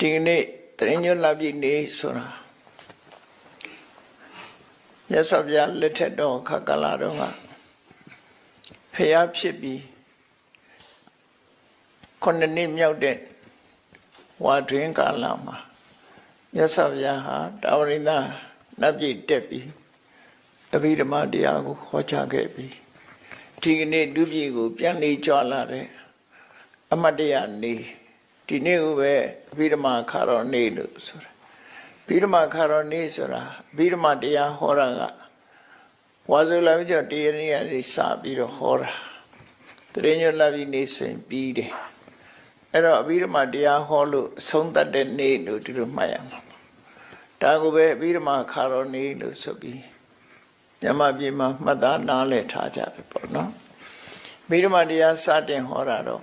ဒီကနေ့တရင်ညွတ်လာပြီနေဆိုတာမြတ်စွာဘုရားလက်ထက်တော်ခက္ကလာတော်ကဖျားဖြစ်ပြီးခုနှစ်နှစ်မြောက်တဲ့ဝါတွင်ကာလမှာမြတ်စွာဘုရားဟာတာဝရိန္ဒနတ်ပြည်တက်ပြီးအဘိဓမ္မာတရားကိုဟောကြားခဲ့ပြီးဒီကနေ့ဒုပြည်ကို ပြန်နေကြွလာတဲ့အမတ်တရားနေ ဒီနေ့ကိုပဲအဘိဓမ္မာခါတော်နေလို့ဆိုတာအဘိဓမ္မာခါတော်နေဆိုတာအဘိဓမ္မာတရားဟောတာကဝါဇုလာပြီးတော့တရားရင်းရစပြီးတော့ဟောတာတရင်ညလာပြီးနေဆိုရင်ပြီးတယ်အဲ့တော့အဘိဓမ္မာတရားဟောလို့အဆုံးသတ်တဲ့နေ့လို့ဒီလိုမှတ်ရမှာဒါကိုပဲအဘိဓမ္မာခါတော်နေလို့ဆိုပြီးမြမပြေမှာမှတ်သားနားလည်ထားကြတယ်ပေါ့နော်အဘိဓမ္မာတရားစတင်ဟောတာတော့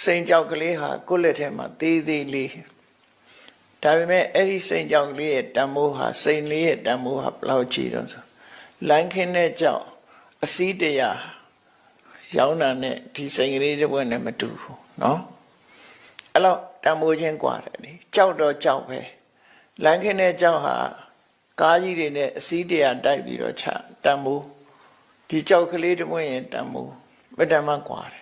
စိန်ကြောက်ကလေးဟာကိုယ့်လက်ထဲမှာသေးသေးလေးဒါပေမဲ့အဲ့ဒီစိန်ကြောက်ကလေးရဲ့တန်မိုးဟာစိန်လေးရဲ့တန်မိုးဟာဘယ်လောက်ကြီးတော့ဆိုလိုင်းခင်းတဲ့ကြောက်အစည်းတရာရောင်းတာနဲ့ဒီစိန်ကလေးတစ်ပွဲနဲ့မတူဘူးเนาะအဲ့တော့တန်မိုးချင်းกว่าတယ်လေကြောက်တော့ကြောက်ပဲလိုင်းခင်းတဲ့ကြောက်ဟာကားကြီးတွေနဲ့အစည်းတရာတိုက်ပြီးတော့ချတန်မိုးဒီကြောက်ကလေးတစ်ပွဲရင်တန်မိုးမတန်မှกว่าတယ်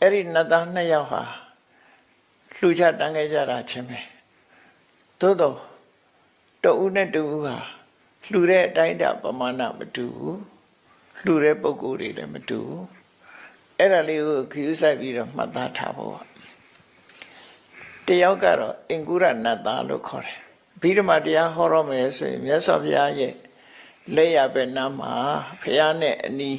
အဲ့ဒီနတ်သားနှစ်ယောက်ဟာလှူချတန်းခဲ့ကြတာချင်းပဲသို့တော့တဦးနဲ့တဦးဟာလှူတဲ့အတိုင်းတာပမာဏမတူဘူးလှူတဲ့ပုံကိုယ်တွေလည်းမတူဘူးအဲ့ဒါလေးကိုခရူးဆိုင်ပြီးတော့မှတ်သားထားဖို့တယောက်ကတော့အင်္ဂုရနတ်သားလို့ခေါ်တယ်ဘိဓမ္မာတရားဟောရမယ်ဆိုရင်မြတ်စွာဘုရားရဲ့လက်ရပဲနားမှာဘုရားနဲ့အနီး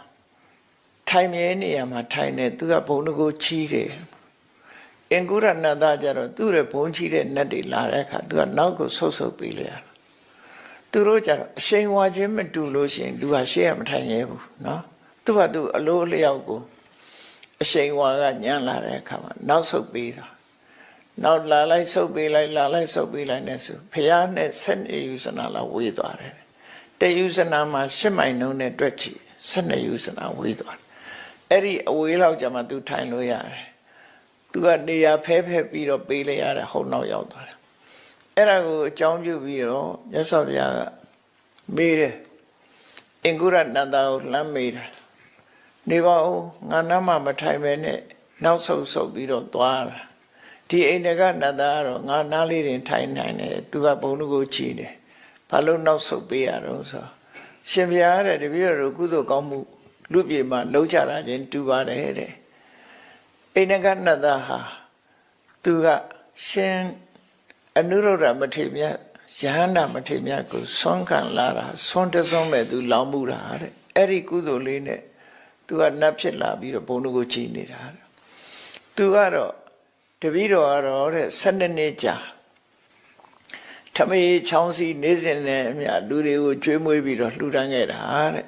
ထိုင်မြဲနေရမှာထိုင်နေသူကဘုံတကိုချီးတယ်အင်္ဂုရနတ်သားကြတော့သူ့ရဲ့ဘုံချီးတဲ့နတ်တွေလာတဲ့အခါသူကနောက်ကိုဆုတ်ဆုတ်ပေးလိုက်ရတယ်သူတို့ကြတော့အရှိန်ဝါခြင်းမတူလို့ရှိရင်လူဟာရှေ့ရမထိုင်ရဲဘူးเนาะသူကသူအလိုအလျောက်ကိုအရှိန်ဝါကညံလာတဲ့အခါမှာနောက်ဆုတ်ပေးတာနောက်လာလိုက်ဆုတ်ပေးလိုက်လာလိုက်ဆုတ်ပေးလိုက်နဲ့ဆိုဖះနဲ့ဆက်နေယူစနာလာဝေးသွားတယ်တယူစနာမှာရှစ်မိုင်နှုံးနဲ့တွက်ချီဆက်နေယူစနာဝေးသွားတယ် အဲ့ဒီအဝေးလောက်ကြမှာ तू ထိုင်လို့ရတယ် तू ကနေရာဖဲဖဲပြီးတော့ပေးလိုက်ရတယ်ဟုတ်နောက်ရောက်သွားတယ်အဲ့ဒါကိုအကြောင်းပြုပြီးတော့မြတ်စွာဘုရားကမေးတယ်အင်္ဂုရနန္ဒာကိုလမ်းမေးတယ်နေပါဦးငါနားမှာမထိုင်ပဲနဲ့နောက်ဆုတ်ဆုတ်ပြီးတော့သွားတာဒီအိန္ဒကနန္ဒာကတော့ငါနားလေးတင်ထိုင်နိုင်တယ်သူကဘုံလူကိုချီတယ်ဘာလို့နောက်ဆုတ်ပေးရတော့ဆိုရှင်ဘုရားတဲ့တပည့်တော်ကုသိုလ်ကောင်းမှု လူပြေမှာလုံးချတာချင်းတူပါတယ်တဲ့အိန္ဒကနန္ဒာဟာသူကရှင်အနုရုဒ္ဓမထေမြတ်ယဟန္တာမထေမြတ်ကိုဆွမ်းခံလာတာဆွမ်းတဆွမ်းမဲ့သူလောင်မှုတာတဲ့အဲ့ဒီကုသိုလ်လေးနဲ့သူကနတ်ဖြစ်လာပြီးတော့ဘုံတို့ကိုချိန်နေတာတဲ့သူကတော့တပည့်တော်ကတော့တဲ့12နှစ်ကြာထမေးချောင်းစီနေစဉ်နဲ့အမြလူတွေကိုကျွေးမွေးပြီးတော့လှူဒန်းခဲ့တာတဲ့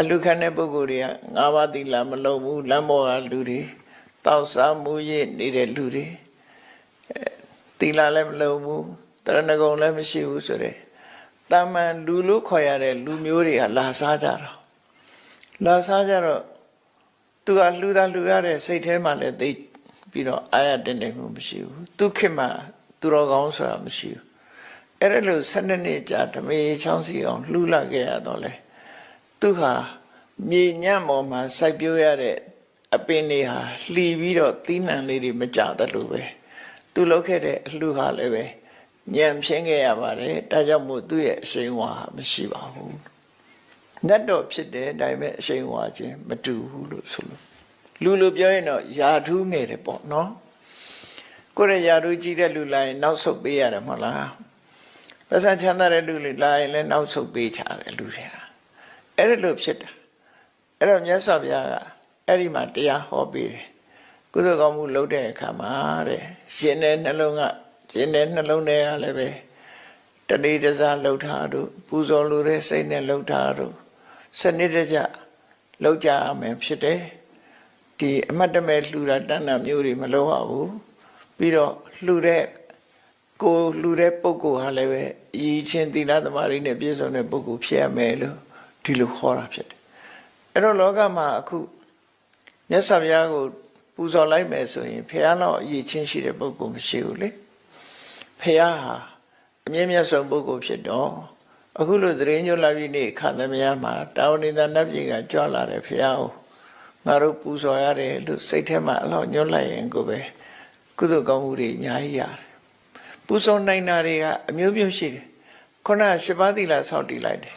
အလူခံတဲ့ပုဂ္ဂိုလ်တွေကငါးပါးသီလမလုံးဘူးလမ်းပေါ်ကလူတွေတောက်စားမှုရနေတဲ့လူတွေသီလလည်းမလုံးဘူးတရဏဂုံလည်းမရှိဘူးဆိုတဲ့တာမန်လူလို့ခေါ်ရတဲ့လူမျိုးတွေကလာစားကြတော့လာစားကြတော့သူကလှူတာလှူရတဲ့စိတ်ထဲမှာလည်းသိပြီးတော့အာရတင်နေမှုမရှိဘူးသူခင်မှာသူတော်ကောင်းဆိုတာမရှိဘူးအဲ့ဒါလို့၁၂နှစ်ကြာဓမေချောင်းစီအောင်လှူလာခဲ့ရတော့လေ သူဟာမြေညံ့ပေါ်မှာစိုက်ပျိုးရတဲ့အပင်တွေဟာလှီပြီးတော့သီးနှံလေးတွေမကြတတ်လို့ပဲသူလုပ်ခဲ့တဲ့အလှူဟာလည်းပဲညံဖြင်းခဲ့ရပါတယ်ဒါကြောင့်မို့သူ့ရဲ့အရှိန်ဝါမရှိပါဘူးနတ်တော်ဖြစ်တယ်ဒါပေမဲ့အရှိန်ဝါခြင်းမတူဘူးလို့ဆိုလို့လူလူပြောရင်တော့ယာထူးငယ်တယ်ပေါ့နော်ကိုယ်ရယာထူးကြီးတဲ့လူလာရင်နောက်ဆုတ်ပေးရတယ်မဟုတ်လားပတ်စံချမ်းသာတဲ့လူလူလာရင်လည်းနောက်ဆုတ်ပေးချတယ်လူတွေက အဲ့ဒါလို့ဖြစ်တာအဲ့တော့မြတ်စွာဘုရားကအဲ့ဒီမှာတရားဟောပေးတယ်ကုသိုလ်ကောင်းမှုလုပ်တဲ့အခါမှာတဲ့ရှင်တဲ့နှလုံးကရှင်တဲ့နှလုံးထဲကလည်းပဲတတိတစားလှုပ်ထားတို့ပူဇော်လိုတဲ့စိတ်နဲ့လှုပ်ထားတို့စနစ်တကျလှုပ်ကြရမယ်ဖြစ်တယ်ဒီအမတ်တမဲ့လှူတာတဏ္ဍမျိုးတွေမလုပ်ရဘူးပြီးတော့လှူတဲ့ကိုလှူတဲ့ပုဂ္ဂိုလ်ဟာလည်းပဲအည်ချင်းသီလသမားတွေနဲ့ပြည့်စုံတဲ့ပုဂ္ဂိုလ်ဖြစ်ရမယ်လို့ ဒီလိုခေါ်တာဖြစ်တယ်အဲ့တော့လောကမှာအခုမြတ်စွာဘုရားကိုပူဇော်လိုက်မယ်ဆိုရင်ဖះလောက်အည်ချင်းရှိတဲ့ပုဂ္ဂိုလ်မရှိဘူးလေဖះဟာအမြင့်မြတ်ဆုံးပုဂ္ဂိုလ်ဖြစ်တော့အခုလိုသတင်းညွှန်လာပြီးနေခန္ဓာမယမှာတာဝတိသနတ်ပြည်ကကြွလာတယ်ဖះကိုငါတို့ပူဇော်ရတယ်လို့စိတ်ထဲမှာအလောက်ညွှန်လိုက်ရင်ကိုပဲကုသိုလ်ကောင်းမှုတွေအများကြီးရတယ်ပူဇော်နိုင်တာတွေကအမျိုးမျိုးရှိတယ်ခုနကရှစ်ပါးသီလဆောက်တည်လိုက်တယ်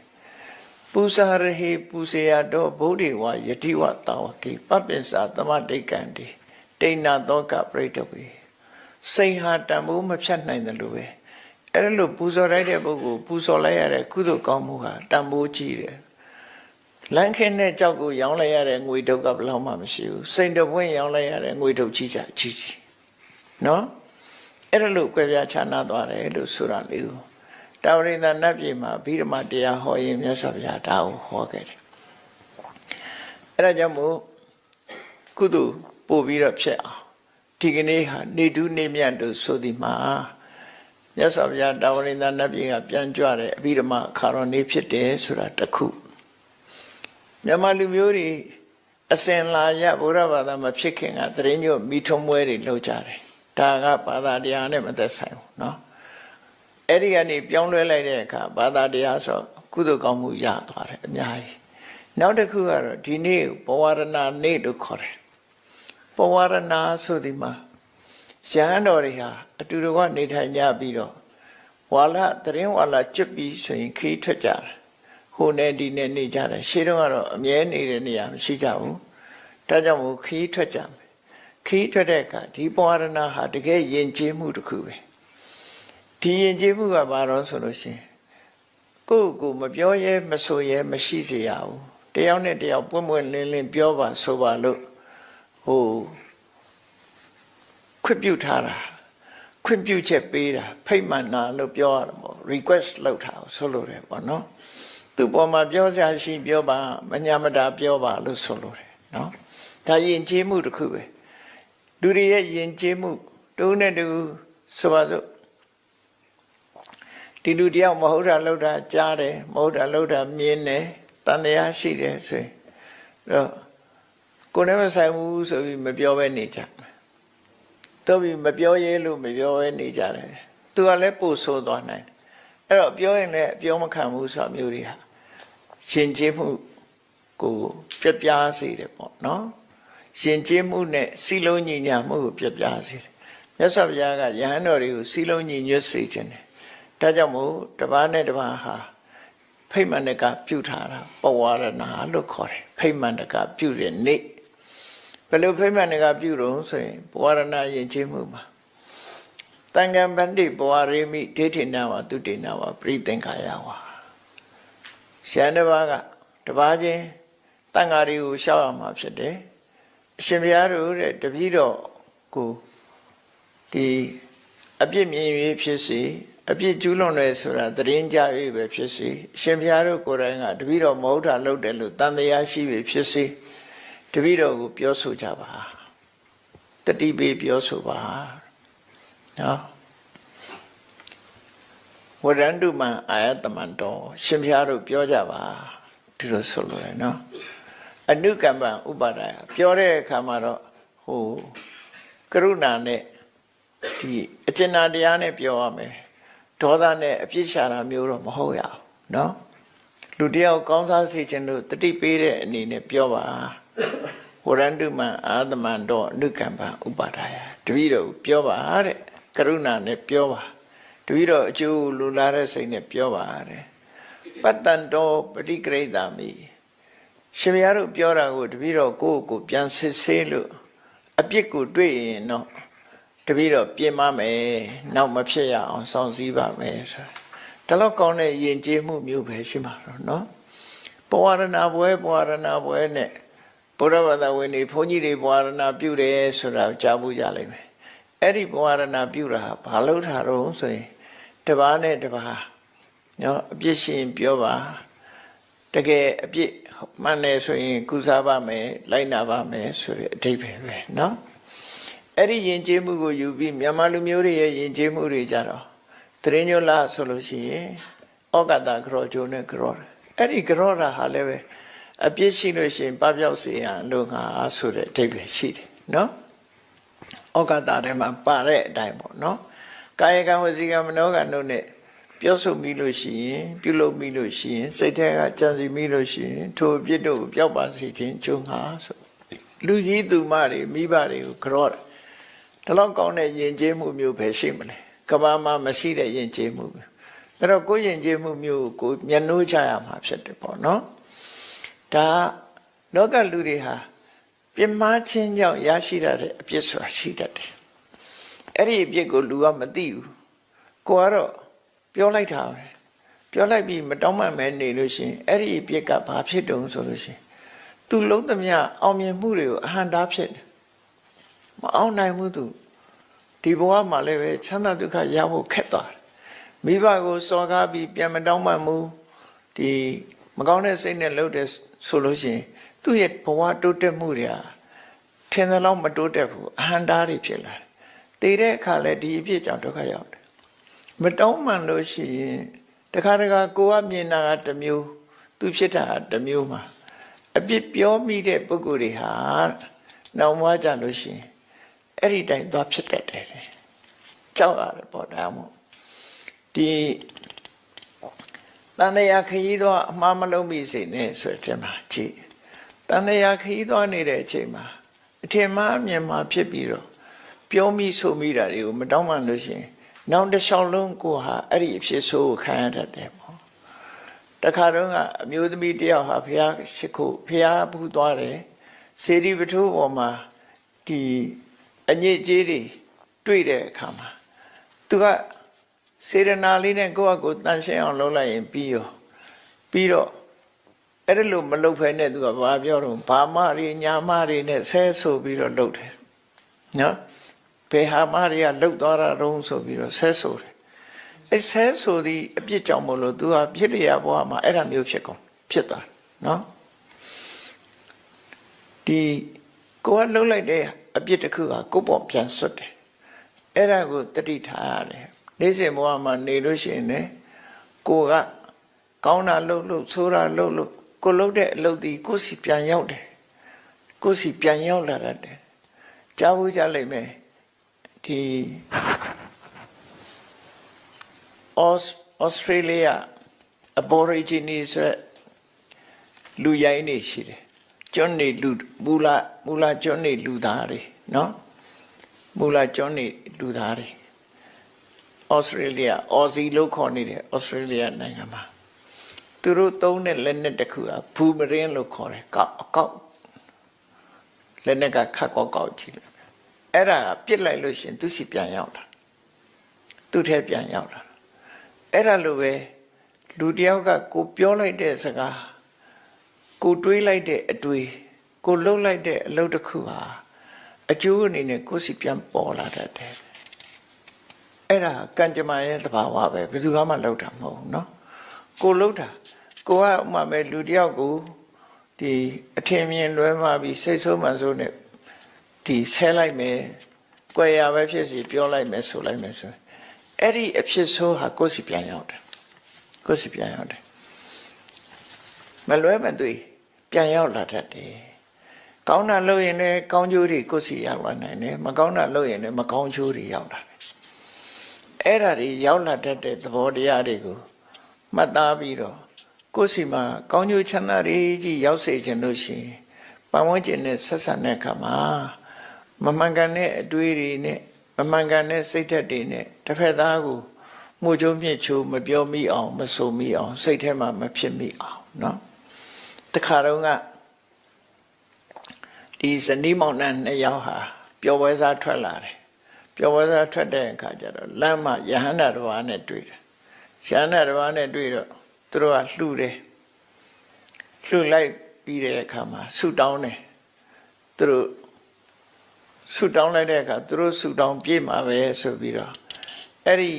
ပူဇာရဟိပူဇေယတော့ဗုဒ္ဓေဝယတိဝတာဝကိပပ္ပစ္စာသမတိတ်ကံတိတိဏသောကပရိတဝေစိတ်ဟာတန်ဖိုးမဖြတ်နိုင်တယ်လို့ပဲအဲ့ဒါလို့ပူဇော်လိုက်တဲ့ပုဂ္ဂိုလ်ပူဇော်လိုက်ရတဲ့ကုသိုလ်ကောင်းမှုဟာတန်ဖိုးကြီးတယ်လန့်ခင်းတဲ့ကြောက်ကိုရောင်းလိုက်ရတဲ့ငွေတုပ်ကဘယ်လောက်မှမရှိဘူးစိတ်တပွင့်ရောင်းလိုက်ရတဲ့ငွေတုပ်ကြီးချာကြီးကြီးနော်အဲ့ဒါလို့ကြွယ်ပြချာနာသွားတယ်လို့ဆိုတာလေးကို တာဝရိန္ဒနတ်ပြည်မှာဗိဓမာတရားဟောရင်မြတ်စွာဘုရားဒါကိုဟောခဲ့တယ်အဲ့ဒါကြောင့်မို့ကုသိုလ်ပို့ပြီးတော့ဖြစ်အောင်ဒီကနေ့ဟာနေတူးနေမြတ်တို့ဆိုဒီမှာမြတ်စွာဘုရားတာဝရိန္ဒနတ်ပြည်ကပြန်ကြွတဲ့အဗိဓမာခါရောနေ့ဖြစ်တယ်ဆိုတာတခုမြန်မာလူမျိုးတွေအစင်လာရဘုရားဘာသာမဖြစ်ခင်ကတရင်ညို့မိထုံးပွဲတွေလုပ်ကြတယ်ဒါကဘာသာတရားနဲ့မသက်ဆိုင်ဘူးเนาะ အဲ့ဒီကနေပြောင်းလဲလိုက်တဲ့အခါဘာသာတရားဆိုကုသိုလ်ကောင်းမှုရသွားတယ်အများကြီးနောက်တစ်ခုကတော့ဒီနေ့ဘဝရဏနေ့လို့ခေါ်တယ်ဘဝရဏဆိုဒီမှာရဟန်းတော်တွေဟာအတူတူကနေထိုင်ကြပြီးတော့ဝါလတရင်ဝါလကျွတ်ပြီးဆိုရင်ခီးထွက်ကြတယ်ဟိုနဲ့ဒီနဲ့နေကြတယ်ရှေးတုန်းကတော့အမြဲနေတဲ့နေရာမရှိကြဘူးဒါကြောင့်မို့ခီးထွက်ကြမယ်ခီးထွက်တဲ့အခါဒီပဝရဏဟာတကယ်ယဉ်ကျေးမှုတစ်ခုပဲ ဒီယဉ်ကျေးမှုကဘာတော့ဆိုလို့ရှိရင်ကိုယ့်ကိုမပြောရဲမဆိုရဲမရှိစေရဘူးတယောက်နဲ့တယောက်ပွင့်ပွင့်လင်းလင်းပြောပါဆိုပါလို့ဟိုခွင့်ပြုထားတာခွင့်ပြုချက်ပေးတာဖိတ်မှန်တာလို့ပြောရတာပေါ့ request လုပ်တာဆိုလို့တယ်ပေါ့နော်သူ့ပေါ်မှာပြောစရာရှိပြောပါမညာမတာပြောပါလို့ဆိုလို့တယ်နော်ဒါယဉ်ကျေးမှုတစ်ခုပဲလူတွေရဲ့ယဉ်ကျေးမှုတုံးနဲ့တူဆိုပါစို့ ဒီလူတယောက်မဟုတ်တာလှုပ်တာကြားတယ်မဟုတ်တာလှုပ်တာမြင်တယ်တန်တရားရှိတယ်ဆိုရင်တော့ကိုယ်နဲ့မဆိုင်ဘူးဆိုပြီးမပြောဘဲနေကြတော့ပြီးမပြောရဲလို့မပြောဘဲနေကြတယ်သူကလည်းပို့ဆိုးသွားနိုင်တယ်အဲ့တော့ပြောရင်လည်းပြောမခံဘူးဆိုတာမျိုးတွေဟာရှင်ကျေးမှုကိုပြပြစေတယ်ပေါ့နော်ရှင်ကျေးမှုနဲ့စီလုံးညီညာမှုကိုပြပြစေတယ်မြတ်စွာဘုရားကယဟန်တော်တွေကိုစီလုံးညီညွတ်စေခြင်းတယ် ဒါကြောင့်မို့တပားနဲ့တပားဟာဖိမှန်တကပြုထားတာပဝရဏလို့ခေါ်တယ်ဖိမှန်တကပြုတဲ့နေ့ဘယ်လိုဖိမှန်တကပြုတော့ဆိုရင်ပဝရဏယဉ်ကျေးမှုမှာတန်ခံပန္တိပဝရေမိဒိဋ္ဌိနာဝတုတိနာဝပရိသင်္ခာယဝါရှမ်းတစ်ပါးကတပားချင်းတန်ဃာတွေကိုရှောက်ရမှာဖြစ်တယ်အရှင်ဘုရားတို့တဲ့တပည့်တော်ကိုဒီအပြစ်မြင်၍ဖြစ်စီ အပြစ်ကျူးလွန်တယ်ဆိုတာသတင်းကြ၍ပဲဖြစ်စီအရှင်ဘုရားတို့ကိုယ်တိုင်ကတပည့်တော်မဟုတ်တာလုပ်တယ်လို့တန်တရားရှိပြီဖြစ်စီတပည့်တော်ကိုပြောဆိုကြပါတတိပေပြောဆိုပါနော်ဝရန္တုမံအာယတမန္တောရှင်ဘုရားတို့ပြောကြပါဒီလိုဆိုလို့ရနော်အနုကမ္ပဥပါဒာယပြောတဲ့အခါမှာတော့ဟိုကရုဏာနဲ့ဒီအကျဉ်းနာတရားနဲ့ပြောရမယ် ဒေါသနဲ့အပြစ်ရှာတာမျိုးတော့မဟုတ်ရအောင်နော်လူတယောက်ကောင်းစားစေခြင်းလို့တတိပေးတဲ့အနေနဲ့ပြောပါဝရန္တုမံအာသမံတော့အနုကမ္ပဥပါဒာယတပည့်တော်ပြောပါတဲ့ကရုဏာနဲ့ပြောပါတပည့်တော်အကျိုးလူလာတဲ့စိတ်နဲ့ပြောပါတဲ့ပတ္တန်တော်ပฏิကရိတာမိရှင်မရတို့ပြောတာကိုတပည့်တော်ကိုယ့်ကိုယ်ပြန်စစ်ဆေးလို့အပြစ်ကိုတွေ့ရင်တော့ တပည့်တော်ပြင်မမယ်နောက်မဖြစ်ရအောင်စောင့်စည်းပါမယ်ဆိုတာဒါတော့ကောင်းတဲ့ယဉ်ကျေးမှုမျိုးပဲရှိမှာတော့เนาะပဝရဏပွဲပဝရဏပွဲနဲ့ဘုရားဘာသာဝင်တွေဘုန်းကြီးတွေပဝရဏပြုတယ်ဆိုတာကြားမှုကြလိမ့်မယ်အဲ့ဒီပဝရဏပြုတာဟာဘာလို့ထားတော့ဆိုရင်တပားနဲ့တပားเนาะအပြစ်ရှင်ပြောပါတကယ်အပြစ်မှန်တယ်ဆိုရင်ကုစားပါမယ်လိုက်နာပါမယ်ဆိုတဲ့အဓိပ္ပာယ်ပဲเนาะ အဲ့ဒီယဉ်ကျေးမှုကိုယူပြီးမြန်မာလူမျိုးတွေရဲ့ယဉ်ကျေးမှုတွေကြတော့သရညိုလာဆိုလို့ရှိရင်ဩကတကရောဂျိုနဲ့ကရောအဲ့ဒီကရောတာဟာလည်းပဲအပြစ်ရှိလို့ရှိရင်ပပျောက်စေရန်လို့ငါဆိုတဲ့အဓိပ္ပာယ်ရှိတယ်နော်ဩကတာထဲမှာပါတဲ့အတိုင်းပေါ့နော်ကာယကံဝစီကံမနောကံတို့ ਨੇ ပြောဆိုမိလို့ရှိရင်ပြုလုပ်မိလို့ရှိရင်စိတ်ထဲကကြံစီမိလို့ရှိရင်ထိုအပြစ်တို့ပျောက်ပါစေခြင်းကျုံငါဆိုလူကြီးသူမတွေမိဘတွေကိုကြောတာ ဒီလောက်ကောင်းတဲ့ယဉ်ကျေးမှုမျိုးပဲရှိမလဲကဘာမှာမရှိတဲ့ယဉ်ကျေးမှုမျိုးအဲ့တော့ကိုယ်ယဉ်ကျေးမှုမျိုးကိုမျက်နှိုးချရမှာဖြစ်တယ်ပေါ့နော်ဒါလောကလူတွေဟာပြင်းမချင်းကြောင့်ရရှိရတဲ့အပြစ်ဆိုတာရှိတတ်တယ်အဲ့ဒီအပြစ်ကိုလူကမသိဘူးကိုကတော့ပြောလိုက်တာပဲပြောလိုက်ပြီးမတောင်းမှန်မဲနေလို့ရှိရင်အဲ့ဒီအပြစ်ကဘာဖြစ်တုံဆိုလို့ရှိရင်သူလုံးသမျှအောင်မြင်မှုတွေကိုအဟံတားဖြစ်တယ် မအောင်နိုင်ဘူးသူဒီဘဝမှာလည်းပဲချမ်းသာဒုက္ခရဖို့ခက်သွားတယ်မိဘကိုစော်ကားပြီးပြန်မတောင်းမှန်မှုဒီမကောင်းတဲ့စိတ်နဲ့လှုပ်တဲ့ဆိုလို့ရှိရင်သူ့ရဲ့ဘဝတိုးတက်မှုတွေဟာထင်သလောက်မတိုးတက်ဘူးအဟံတားတွေဖြစ်လာတယ်တည်တဲ့အခါလဲဒီအဖြစ်ကြောင့်ဒုက္ခရောက်တယ်မတောင်းမှန်လို့ရှိရင်တခါတခါကိုကမြင်တာကတစ်မျိုးသူဖြစ်တာကတစ်မျိုးမှာအပြစ်ပြောမိတဲ့ပုဂ္ဂိုလ်တွေဟာနောက်မှကြလို့ရှိရင် အဲ့ဒီတိုင်းသွားဖြစ်တတ်တယ်ကြောက်ရတယ်ပေါ့ဒါမှမဟုတ်ဒီတန်တရားခရီးသွားအမှားမလုံးမိစေနဲ့ဆိုတဲ့မှာကြည့်တန်တရားခရီးသွားနေတဲ့အချိန်မှာအထင်မှားအမြင်မှာဖြစ်ပြီးတော့ပြောမိဆိုမိတာတွေကိုမတောင်းမှလို့ရှိရင်နောက်တစ်လျှောက်လုံးကိုဟာအဲ့ဒီအဖြစ်ဆိုးကိုခံရတတ်တယ်ပေါ့တခါတော့ကအမျိုးသမီးတယောက်ဟာဘုရားရှိခိုးဘုရားဘူးသွားတယ်စေတီပထိုးပေါ်မှာဒီ အညစ်အကြေးတွေတွေ့တဲ့အခါမှာသူကစေရနာလေးနဲ့ကိုယ့်အကိုတန်ရှင်းအောင်လုပ်လိုက်ရင်ပြီးရောပြီးတော့အဲ့ဒါလို့မလုပ်ဖဲနဲ့သူကဘာပြောတော့ဘာမတွေညာမတွေနဲ့ဆဲဆိုပြီးတော့လုပ်တယ်နော်ဘယ်ဟာမတွေကလှုပ်သွားတာတုံးဆိုပြီးတော့ဆဲဆိုတယ်အဲဆဲဆိုသည့်အပြစ်ကြောင့်မလို့သူဟာဖြစ်လျာဘဝမှာအဲ့ဒါမျိုးဖြစ်ကုန်ဖြစ်သွားတယ်နော်ဒီ ကိုကလှုပ်လိုက်တဲ့အပြစ်တစ်ခုကကိုယ့်ပေါ်ပြန်ဆွတ်တယ်အဲ့ဒါကိုတတိထားရတယ်နေ့စဉ်ဘဝမှာနေလို့ရှိရင်လည်းကိုကကောင်းတာလှုပ်လို့ဆိုးတာလှုပ်လို့ကိုလှုပ်တဲ့အလုပ်ဒီကိုစီပြန်ရောက်တယ်ကိုစီပြန်ရောက်လာတယ်ကြားဖို့ကြလိမ့်မယ်ဒီဩစတြေးလျ aborigines လူရိုင်းနေရှိတယ် ကျွန်းနေလူမူလာမူလာကျွန်းနေလူသားတွေနော်မူလာကျွန်းနေလူသားတွေဩစတြေးလျအော်စီလို့ခေါ်နေတယ်ဩစတြေးလျနိုင်ငံမှာသူတို့သုံးတဲ့လက်နက်တစ်ခုကဘူမရင်းလို့ခေါ်တယ်ကောက်အကောက်လက်နက်ကခတ်ကောက်ကောက်ကြည့်တယ်အဲ့ဒါပြစ်လိုက်လို့ရှင်သူစီပြန်ရောက်လာသူ့ထဲပြန်ရောက်လာအဲ့ဒါလိုပဲလူတယောက်ကကိုပြောလိုက်တဲ့စကား ကိုတွေးလိုက်တဲ့အတွေးကိုလှုပ်လိုက်တဲ့အလုပ်တစ်ခုဟာအကျိုးအနေနဲ့ကိုယ်စီပြန်ပေါ်လာတတ်တယ်အဲ့ဒါကံကြမ္မာရဲ့သဘာဝပဲဘယ်သူမှလှုပ်တာမဟုတ်ဘူးเนาะကိုလှုပ်တာကိုကဥမာပဲလူတယောက်ကိုဒီအထင်မြင်လွဲမှာပြီးစိတ်ဆိုးမှန်ဆိုးနဲ့ဒီဆဲလိုက်မယ်၊ကြွယ်ရပဲဖြစ်စီပြောလိုက်မယ်ဆိုလိုက်မယ်ဆိုအဲ့ဒီအဖြစ်ဆိုးဟာကိုယ်စီပြန်ရောက်တယ်ကိုယ်စီပြန်ရောက်တယ် မလွဲမသွေ ပြန်ရောက်လာတတ်တယ်ကောင်းတာလုပ်ရင်လည်းကောင်းကျိုးတွေကိုယ်စီရောက်လာနိုင်တယ်မကောင်းတာလုပ်ရင်လည်းမကောင်းကျိုးတွေရောက်လာတယ်အဲ့ဒါတွေရောက်လာတတ်တဲ့သဘောတရားတွေကိုမှတ်သားပြီးတော့ကိုယ်စီမှာကောင်းကျိုးချမ်းသာတွေကြီးရောက်စေခြင်းလို့ရှိရင်ပတ်ဝန်းကျင်နဲ့ဆက်ဆံတဲ့အခါမှာမမှန်ကန်တဲ့အတွေးတွေနဲ့မမှန်ကန်တဲ့စိတ်ဓာတ်တွေနဲ့တစ်ဖက်သားကိုမှုချုံမြင့်ချိုးမပြောမိအောင်မဆိုမိအောင်စိတ်ထဲမှာမဖြစ်မိအောင်เนาะ တခါတော့ကဒီဇနီးမောင်နှံနှစ်ယောက်ဟာပျော်ပွဲစားထွက်လာတယ်ပျော်ပွဲစားထွက်တဲ့အခါကျတော့လမ်းမှာယဟန္တာတစ်ပါးနဲ့တွေ့တယ်ယဟန္တာတစ်ပါးနဲ့တွေ့တော့သူတို့ကလှူတယ်လှူလိုက်ပြီးတဲ့အခါမှာဆူတောင်းတယ်သူတို့ဆူတောင်းလိုက်တဲ့အခါသူတို့ဆူတောင်းပြေးမှာပဲဆိုပြီးတော့အဲ့ဒီ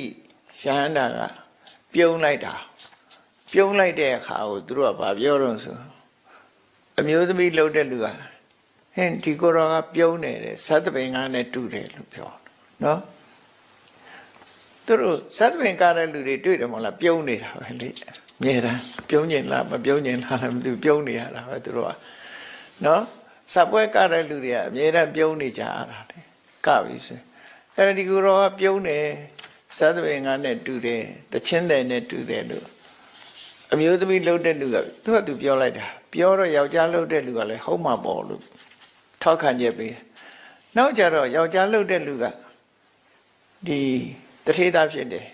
ယဟန္တာကပြုံးလိုက်တာပြုံးလိုက်တဲ့အခါကိုသူတို့ကဗာပြောတော့ဆို အမျိုးသမီးလှုပ်တဲ့လူကဟင်ဒီကိုယ်တော်ကပြုံးနေတယ်သတ္တပင်ကနဲ့တူတယ်လို့ပြောနော်သူတို့သတ္တပင်ကားတဲ့လူတွေတွေ့တယ်မဟုတ်လားပြုံးနေတာပဲလေအမြဲတမ်းပြုံးကျင်လားမပြုံးကျင်လားလည်းမသိဘူးပြုံးနေရတာပဲသူတို့ကနော်စပွဲကားတဲ့လူတွေကအမြဲတမ်းပြုံးနေကြရတာလေကပြီဆိုအဲ့ဒါဒီကိုယ်တော်ကပြုံးတယ်သတ္တပင်ကနဲ့တူတယ်တချင်းတယ်နဲ့တူတယ်လို့ အမျိုးသမီးလှုပ်တဲ့လူကသူကသူပြောလိုက်တာပြောတော့ယောက်ျားလှုပ်တဲ့လူကလည်းဟုတ်မှာပေါ့လို့ထောက်ခံချက်ပေးတယ်နောက်ကြတော့ယောက်ျားလှုပ်တဲ့လူကဒီတထေးသားဖြစ်တယ်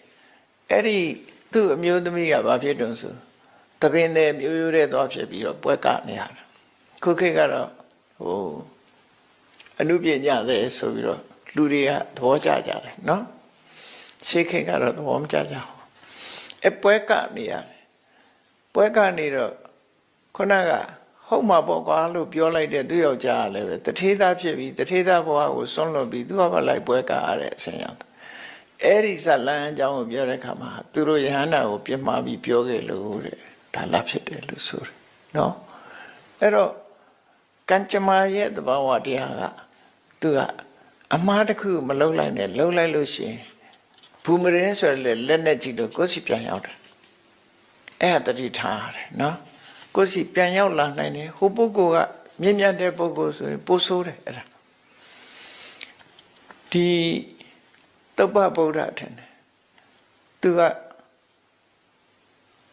အဲ့ဒီသူ့အမျိုးသမီးကဘာဖြစ်တုံဆိုတပင်းနဲ့မျိုးရိုးတဲ့သွားဖြစ်ပြီးတော့ပွဲကနေရတာခုခေတ်ကတော့ဟိုအနုပညာတဲ့ဆိုပြီးတော့လူတွေကသဘောကျကြတယ်နော်ရှေးခေတ်ကတော့သဘောမကျကြဘူးအပွဲကနေရတယ် ပွဲကနေတော့ခုနကဟုတ်မှာပေါ့ကွာလို့ပြောလိုက်တဲ့သူယောက်ျားကလည်းပဲတထေးသားဖြစ်ပြီးတထေးသားဘဝကိုစွန့်လွတ်ပြီးသူကဘာလိုက်ပွဲကရတဲ့အဆင်ရောက်အဲ့ဒီဇလန်းအကြောင်းကိုပြောတဲ့အခါမှာသူတို့ယဟန္တာကိုပြစ်မှားပြီးပြောခဲ့လို့တဲ့ဒါလာဖြစ်တယ်လို့ဆိုတယ်နော်အဲ့တော့ကံကြမ္မာရဲ့သဘာဝတရားကသူကအမှားတစ်ခုမလုံလိုက်နဲ့လုံလိုက်လို့ရှိရင်ဘူမရင်ဆိုရယ်လက်နဲ့ကြည့်လို့ကိုယ်စီပြန်ရောက်တယ် အဲ့ဒါတတိထားရတယ်နော်ကိုယ်စီပြန်ရောက်လာနိုင်တယ်ဟိုပုဂ္ဂိုလ်ကမြင့်မြတ်တဲ့ပုဂ္ဂိုလ်ဆိုရင်ပို့ဆိုးတယ်အဲ့ဒါဒီတုပ္ပဗုဒ္ဓထင်တယ်သူက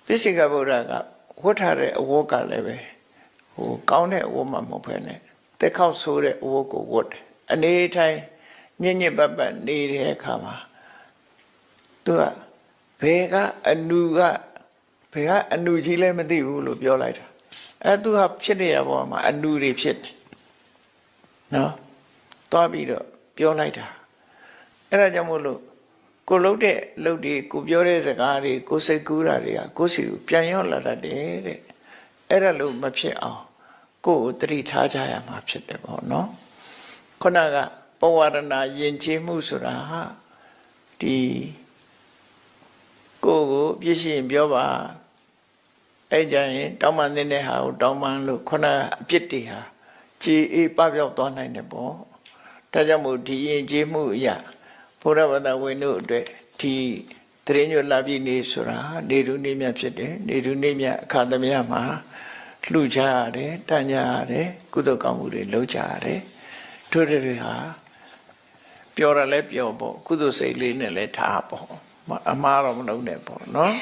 ပိစိကဗုဒ္ဓကဝတ်ထားတဲ့အဝတ်ကလည်းပဲဟိုကောင်းတဲ့အဝတ်မှမဟုတ်ဘဲနဲ့တက်ခေါက်ဆိုးတဲ့အဝတ်ကိုဝတ်တယ်အနေထိုင်ညဉ့်ညစ်ပတ်ပတ်နေတဲ့အခါမှာသူကဘယ်ကအနုက ဘယ်ကအနုကြီးလဲမသိဘူးလို့ပြောလိုက်တာအဲသူကဖြစ်တဲ့ဘဝမှာအနုတွေဖြစ်တယ်နော်သွားပြီးတော့ပြောလိုက်တာအဲ့ဒါကြောင့်မို့လို့ကိုလှုပ်တဲ့လှုပ်တွေကိုပြောတဲ့စကားတွေကိုစိတ်ကူးတာတွေကကိုစီကိုပြန်ရောက်လာတတ်တယ်တဲ့အဲ့ဒါလို့မဖြစ်အောင်ကိုယ်ကိုတတိထားကြရမှာဖြစ်တယ်ပေါ့နော်ခုနကပဝရဏယဉ်ကျေးမှုဆိုတာဟာဒီကိုယ်ကိုပြည့်စုံပြောပါ အဲ့ကြရင်တောင်းပန်တဲ့ဟာကိုတောင်းပန်လို့ခုနကအပြစ်တွေဟာကြည်အေးပပြောက်သွားနိုင်တယ်ပေါ့ဒါကြောင့်မို့ဒီယဉ်ကျေးမှုအရာဘုရားဘာသာဝင်တို့အတွက်ဒီတရင်ညွတ်လာပြီနေဆိုတာနေတူနေမြဖြစ်တယ်နေတူနေမြအခါသမယမှာလှူချရတယ်တန်ကြရတယ်ကုသိုလ်ကောင်းမှုတွေလုပ်ကြရတယ်တို့တွေဟာပြောရလဲပြောပေါ့ကုသိုလ်စိတ်လေးနဲ့လဲထားပေါ့အမှားတော့မလုပ်နဲ့ပေါ့နော်